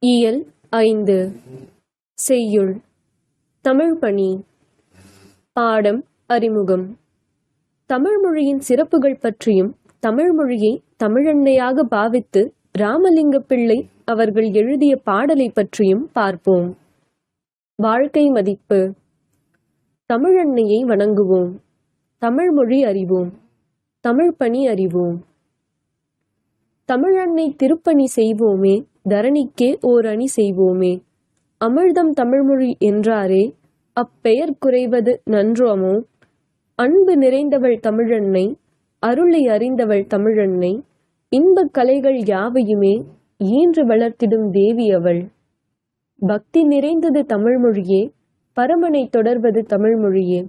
இயல் ஐந்து. செய்யுள். தமிழ் பணி. பாடம் அறிமுகம். தமிழ் மொழியின் சிறப்புகள் பற்றியும் தமிழ் மொழியை தமிழன்னையாக பாவித்து ராமலிங்க பிள்ளை அவர்கள் எழுதிய பாடலை பற்றியும் பார்ப்போம். வாழ்க்கை மதிப்பு. தமிழன்னையை வணங்குவோம். தமிழ் மொழி அறிவோம். தமிழ் பணி அறிவோம். தமிழன்னை திருப்பணி செய்வோமே தரணிக்கே ஓர் அணி செய்வோமே. அமிழ்தம் தமிழ்மொழி என்றாரே அப்பெயர் குறைவது நன்றோமோ? அன்பு நிறைந்தவள் தமிழன்னை அருளை அறிந்தவள் தமிழன்னை இன்பக் கலைகள் யாவையுமே ஈன்று வளர்த்திடும் தேவி அவள். பக்தி நிறைந்தது தமிழ்மொழியே பரமனை தொடர்வது தமிழ்மொழியே.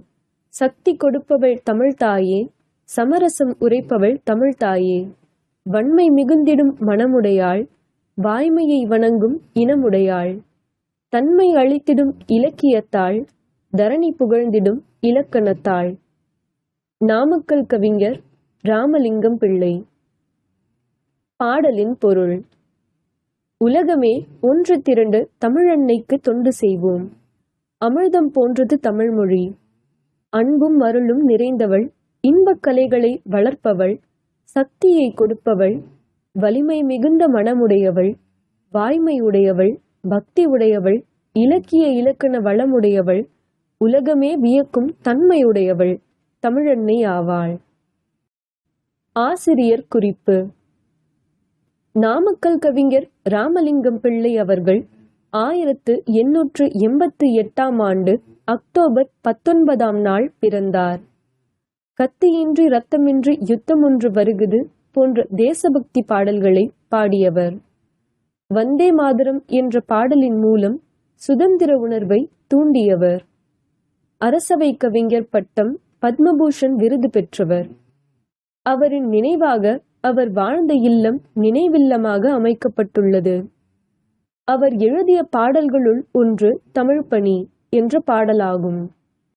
சக்தி கொடுப்பவள் தமிழ்தாயே சமரசம் உரைப்பவள் தமிழ்தாயே வன்மை மிகுந்திடும் மனமுடையாள் வாய்மையை வணங்கும் இனமுடையாள். தன்மை அளித்திடும் இலக்கியத்தாள் தரணி புகழ்ந்திடும் இலக்கணத்தாள். நாமக்கல் கவிஞர் ராமலிங்கம் பிள்ளை. பாடலின் பொருள். உலகமே ஒன்று திரண்டு தமிழன்னைக்கு தொண்டு செய்வோம். அமிர்தம் போன்றது தமிழ்மொழி. அன்பும் அருளும் நிறைந்தவள் இன்பக் கலைகளை வளர்ப்பவள் சக்தியை கொடுப்பவள் வலிமை மிகுந்த மனமுடையவள் வாய்மை உடையவள் பக்தி உடையவள் இலக்கிய இலக்கண வளமுடையவள் உலகமே வியக்கும் தன்மையுடையவள் தமிழன்னை ஆவாள். ஆசிரியர் குறிப்பு. நாமக்கல் கவிஞர் ராமலிங்கம் பிள்ளை அவர்கள் ஆயிரத்து எண்ணூற்று எண்பத்து எட்டாம் ஆண்டு அக்டோபர் பத்தொன்பதாம் நாள் பிறந்தார். கத்தியின்றி ரத்தமின்றி யுத்தம் ஒன்று வருகுது. போன்ற தேசபக்தி பாடல்களை பாடியவர். வந்தே மாதரம் என்ற பாடலின் மூலம் சுதந்திர உணர்வை தூண்டியவர். அரசவை கவிஞர் பட்டம் பத்மபூஷன் விருது பெற்றவர். அவரின் நினைவாக அவர் வாழ்ந்த இல்லம் நினைவில்லமாக அமைக்கப்பட்டுள்ளது. அவர் எழுதிய பாடல்களுள் ஒன்று தமிழ்ப்பணி என்ற பாடலாகும்.